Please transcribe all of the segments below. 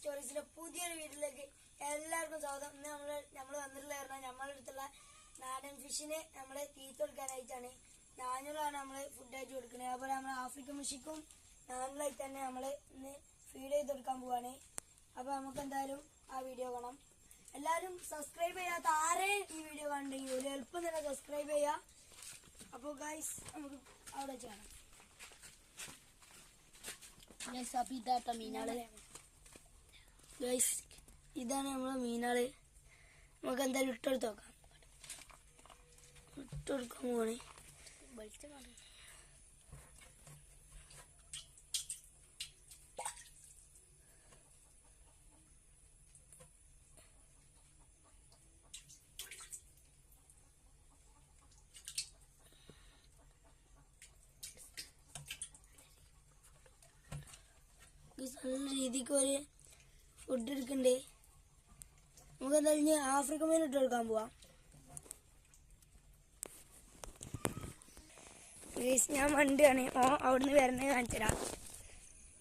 സ്റ്റോറീസിലെ പുതിയൊരു വീട്ടിലേക്ക് എല്ലാവർക്കും സ്വാഗതം. ഇന്ന് നമ്മൾ നമ്മൾ വന്നിട്ടുള്ള പറഞ്ഞാൽ നമ്മളെ അടുത്തുള്ള നാടൻ ഫിഷിനെ നമ്മൾ തീറ്റ കൊടുക്കാനായിട്ടാണ്. നാനൂറാണ് നമ്മൾ ഫുഡ് ആയിട്ട് കൊടുക്കുന്നത് അതുപോലെ നമ്മൾ ആഫ്രിക്കൻ ഫിഷിക്കും നാനൂറായി തന്നെ നമ്മൾ ഇന്ന് ഫീഡ് ചെയ്ത് കൊടുക്കാൻ പോവാണ്. അപ്പോൾ നമുക്ക് എന്തായാലും ആ വീഡിയോ കാണാം. എല്ലാവരും സബ്സ്ക്രൈബ് ചെയ്യാത്ത ആരെയും ഈ വീഡിയോ കണ്ടെങ്കിൽ ഒരു എളുപ്പം തന്നെ സബ്സ്ക്രൈബ് ചെയ്യാം. അപ്പോൾ ഗൈസ് നമുക്ക് അവിടെ ചെയ്യണം ഗൈസ് അപ്പൊ ഇതാട്ടോ മീനാൾ. ഗൈസ് ഇതാണ് നമ്മളെ മീനാൾ നമുക്ക് എന്തായാലും ഇട്ടെടുത്ത് നോക്കാം. ഇട്ടെടുക്കാൻ പോണേ നല്ല രീതിക്ക് ഒരു ഫുഡ് എടുക്കണ്ടേ നമുക്ക് എന്തായാലും ഇനി ആഫ്രിക്ക മീൻ ഇട്ട് കൊടുക്കാൻ പോവാം. ഗൈസ് ഞാൻ വണ്ടിയാണ്. ഓ അവിടുന്ന് വരുന്നത് കാണിച്ചരാ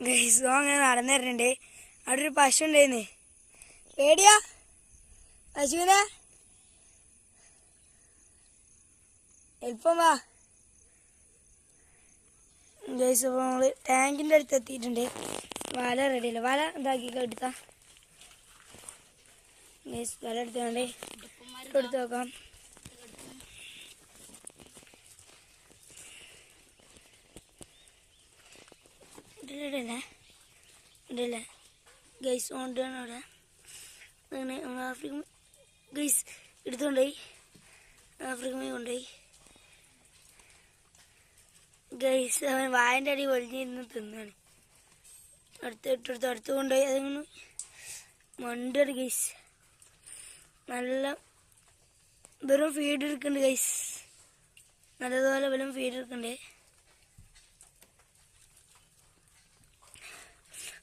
ഗൈസ് ഓ അങ്ങനെ നടന്നു അവിടെ ഒരു പശു ഉണ്ടായിരുന്നേ. പേടിയാ? പശുവിനെ? എളുപ്പം വാ. ഗൈസ് അപ്പോൾ നമ്മൾ ടാങ്കിന്റെ അടുത്ത് എത്തിയിട്ടുണ്ട്. വല റെഡിയല്ല വല ഇതാക്കി എടുത്താ. ഗൈസ് വല എടുത്തുകൊണ്ട് എടുത്ത് നോക്കാം. ഇടല്ലേ? ഗൈസ് കൊണ്ടാണ് അവിടെ. അങ്ങനെ ആഫ്രിക്ക ഗൈസ് എടുത്തുകൊണ്ടുപോയി ആഫ്രിക്ക മീൻ കൊണ്ടുപോയി. ഗൈസ് അവൻ വായന്റെ അടി ഒളിഞ്ഞിരുന്ന് തിന്നാണ്. അടുത്ത് ഇട്ടെടുത്ത് അടുത്ത് കൊണ്ടുപോയി. അതിങ്ങനെ മണ്ടൊരു ഗൈസ് നല്ല വെറും ഫീഡ് എടുക്കുന്നുണ്ട് ഗൈസ് നല്ലതുപോലെ വെറും ഫീഡ് എടുക്കണ്ടേ.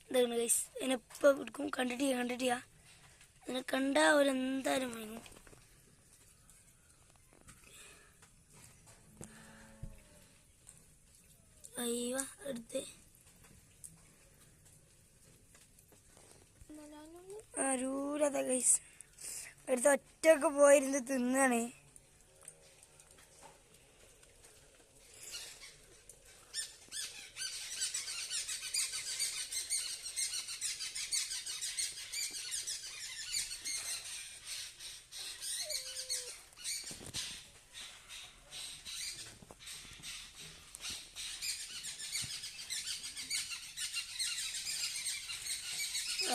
ഇതാണ് ഗൈസ് അതിനെപ്പോൾ എടുക്കും കണ്ടിട്ട് കണ്ടിട്ട് അതിനെ കണ്ടാ അവരെന്തായാലും വാങ്ങും അയ്യോ അരൂരത ഗൈസ് എടുത്ത് ഒറ്റയ്ക്ക് പോയിരുന്ന് തിന്നാണ്.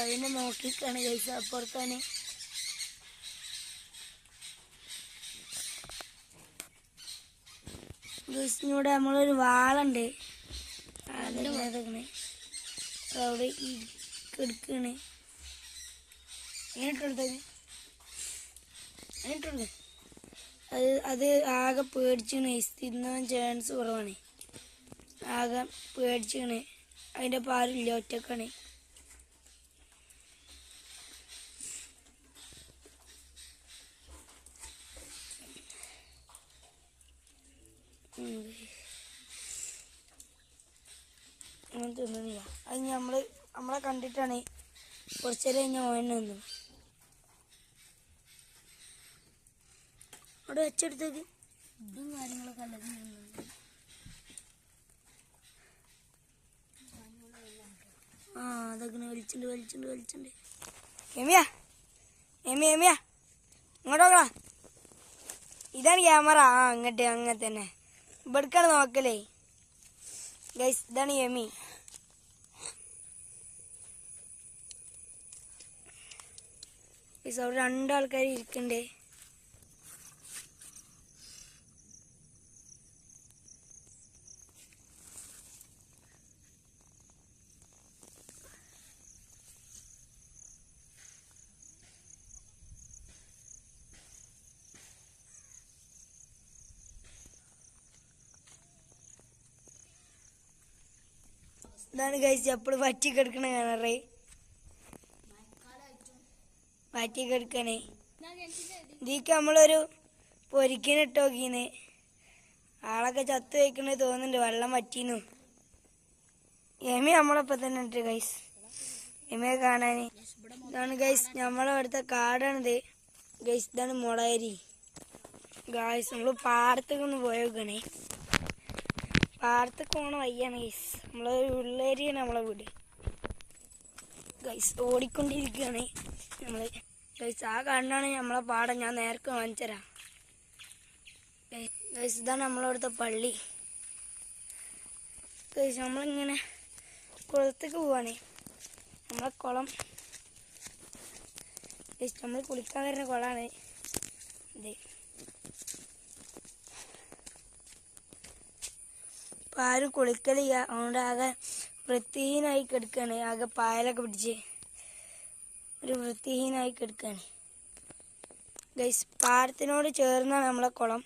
അതിനെ നോക്കിക്കാണ് ഗൈസ് അപ്പുറത്താണ്. ഗൈസിനൂടെ നമ്മളൊരു വാളുണ്ട്. അവിടെ കിടക്കണ് എന്നിട്ടുണ്ട് എന്നിട്ടുണ്ട് അത് അത് ആകെ പേടിച്ചാണ് തിന്നാൻ ചാൻസ് കുറവാണ്. ആകെ പേടിച്ചാണ് അതിന്റെ പാലില്ല ഒറ്റക്കാണ്. അങ്ങനെ തിന്നുന്നില്ല അത് നമ്മൾ നമ്മളെ കണ്ടിട്ടാണ് കുറച്ചു നേരം കഴിഞ്ഞാൽ ഓൻ നിന്നു അവിടെ വെച്ചെടുത്തേക്ക് ഇതും കാര്യങ്ങളൊക്കെ അല്ലെങ്കിൽ ആ അതൊക്കെ വലിച്ചുണ്ട് വലിച്ചുണ്ട് വലിച്ചുണ്ട്. എമിയാ എമി എമിയാ ഇങ്ങോട്ട് ഇതാണ് ക്യാമറ ആ അങ്ങോട്ട് അങ്ങനെ തന്നെ. ഇവിടക്കാണ് നോക്കലേ. ഗൈസ് ഇതാണ് യമി. അവിടെ രണ്ടാൾക്കാർ ഇരിക്കണ്ടേ. ഇതാണ് കഴിച്ച് എപ്പോഴും വറ്റി കിടക്കണ കാണറേ വറ്റി കിടക്കണേ. ഇതിക്ക് നമ്മളൊരു പൊരിക്കിനിട്ട് നോക്കീന്ന് ആളൊക്കെ ചത്തു വയ്ക്കണേ തോന്നുന്നുണ്ട് വെള്ളം വറ്റീന്നു. എമി നമ്മളൊപ്പം തന്നെ ഉണ്ട് ഗൈസ് എമിയെ കാണാൻ ഇതാണ് ഗൈസ് നമ്മളെ ഇവിടുത്തെ കാടാണിത്. ഗൈസ് ഇതാണ് മുളകരി. ഗൈസ് നമ്മൾ പാടത്തേക്കൊന്ന് പോയേക്കണേ. പാടത്തേക്ക് പോണ വയ്യാണ് ഗൈസ് നമ്മളെ ഉള്ളേരിയാണ് നമ്മളെ വീട്. ഗൈസ് ഓടിക്കൊണ്ടിരിക്കുകയാണ് നമ്മൾ. ഗൈസ് ആ കണ്ണാണ് നമ്മളെ പാടം. ഞാൻ നേരത്തെ കാണിച്ചുതരാം ഗൈസ് ഇതാണ് നമ്മളവിടുത്തെ പള്ളി. ഗൈസ് നമ്മളിങ്ങനെ കുളത്തേക്ക് പോവാണ്. നമ്മളെ കുളം. ഗൈസ് നമ്മൾ കുളിക്കാൻ വരുന്ന കുളമാണ് ഇത്. ആരും കുളിക്കലില്ല. അതുകൊണ്ട് ആകെ വൃത്തിഹീനായി കിടക്കുകയാണ് ആകെ പായലൊക്കെ പിടിച്ച് ഒരു വൃത്തിഹീനായി കിടക്കുകയാണ് ഗൈസ് പാടത്തിനോട് ചേർന്നാണ് നമ്മളെ കുളം.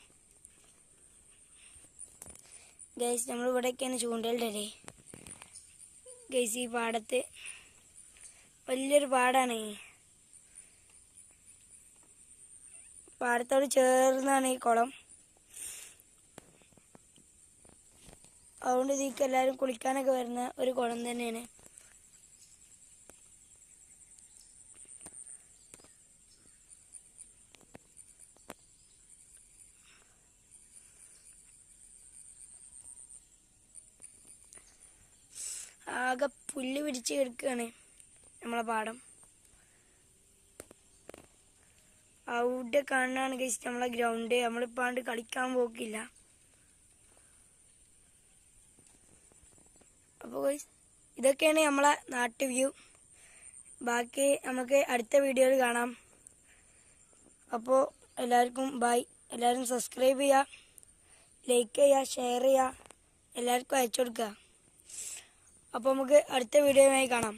ഗൈസ് നമ്മൾ ഇവിടെയൊക്കെയാണ് ചൂണ്ടലിടല്ലേ ഗൈസ് ഈ പാടത്ത് വലിയൊരു പാടാണ്. പാടത്തോട് ചേർന്നാണ് ഈ കുളം. അതുകൊണ്ട് ഇതിക്ക് എല്ലാവരും കുളിക്കാനൊക്കെ വരുന്ന ഒരു കുളം തന്നെയാണ്. ആകെ പുല്ല് പിടിച്ച് കിടക്കുകയാണ് നമ്മളെ പാടം. അവിടെ കാണാണ് കഴിച്ചിട്ട് നമ്മളെ ഗ്രൗണ്ട് നമ്മളിപ്പാണ്ട് കളിക്കാൻ പോക്കില്ല. അപ്പോൾ ഇതൊക്കെയാണ് നമ്മളെ നാട്ടു വ്യൂ ബാക്കി നമുക്ക് അടുത്ത വീഡിയോയിൽ കാണാം. അപ്പോൾ എല്ലാവർക്കും ബൈ എല്ലാവരും സബ്സ്ക്രൈബ് ചെയ്യുക ലൈക്ക് ചെയ്യുക ഷെയർ ചെയ്യുക എല്ലാവർക്കും അയച്ചു കൊടുക്കുക അപ്പോൾ നമുക്ക് അടുത്ത വീഡിയോയുമായി കാണാം.